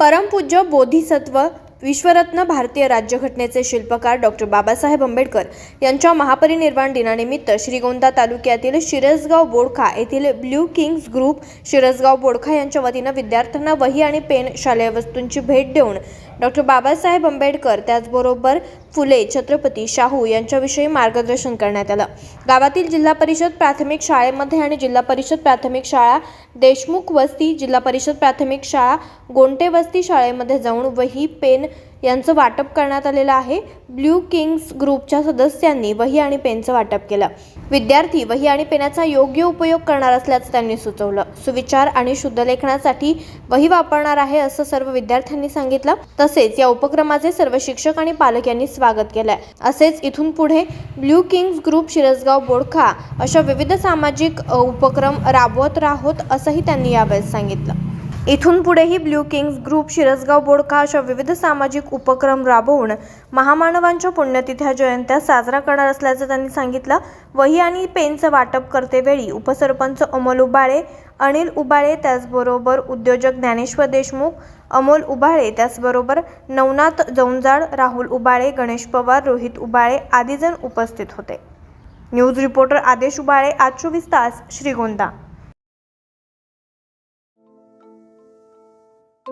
परमपूज्य बोधिसत्व विश्वरत्न भारतीय राज्यघटनेचे शिल्पकार डॉक्टर बाबासाहेब आंबेडकर यांच्या महापरिनिर्वाण दिनानिमित्त श्रीगोंदा तालुक्यातील शिरसगाव बोडखा येथील blue kings group Shirasgaon Bodkha यांच्या वतीनं विद्यार्थ्यांना वही आणि पेन शालेय वस्तूंची भेट देऊन डॉक्टर बाबासाहेब आंबेडकर त्याचबरोबर फुले छत्रपती शाहू यांच्याविषयी मार्गदर्शन करण्यात आलं. गावातील जिल्हा परिषद प्राथमिक शाळेमध्ये आणि जिल्हा परिषद प्राथमिक शाळा देशमुख वस्ती जिल्हा परिषद प्राथमिक शाळा गोंटे वस्ती शाळेमध्ये जाऊन वही पेन यांचं वाटप करण्यात आलेलं आहे. ब्ल्यू किंग्स ग्रुपच्या सदस्यांनी वही आणि पेनचं वाटप केलं. विद्यार्थी वही आणि पेनाचा योग्य उपयोग करणार असल्याचं त्यांनी सुचवलं. सुविचार आणि शुद्ध लेखनासाठी वही वापरणार आहे असं सर्व विद्यार्थ्यांनी सांगितलं. तसेच या उपक्रमाचे सर्व शिक्षक आणि पालक यांनी स्वागत केलंय. असेच इथून पुढे blue kings group Shirasgaon Bodkha अशा विविध सामाजिक उपक्रम राबवत राहोत असंही त्यांनी यावेळेस सांगितलं. इथून पुढेही blue kings group Shirasgaon Bodka अशा विविध सामाजिक उपक्रम राबवून महामानवांच्या पुण्यतिथ्या जयंत्या साजरा करणार असल्याचं त्यांनी सांगितलं. वही आणि पेनचं वाटप करतेवेळी उपसरपंच अमोल उबाळे अनिल उबाळे त्याचबरोबर उद्योजक ज्ञानेश्वर देशमुख अमोल उबाळे त्याचबरोबर नवनाथ जौंजाळ राहुल उबाळे गणेश पवार रोहित उबाळे आदीजण उपस्थित होते. न्यूज रिपोर्टर आदेश उबाळे आज चोवीस तास श्रीगोंदा.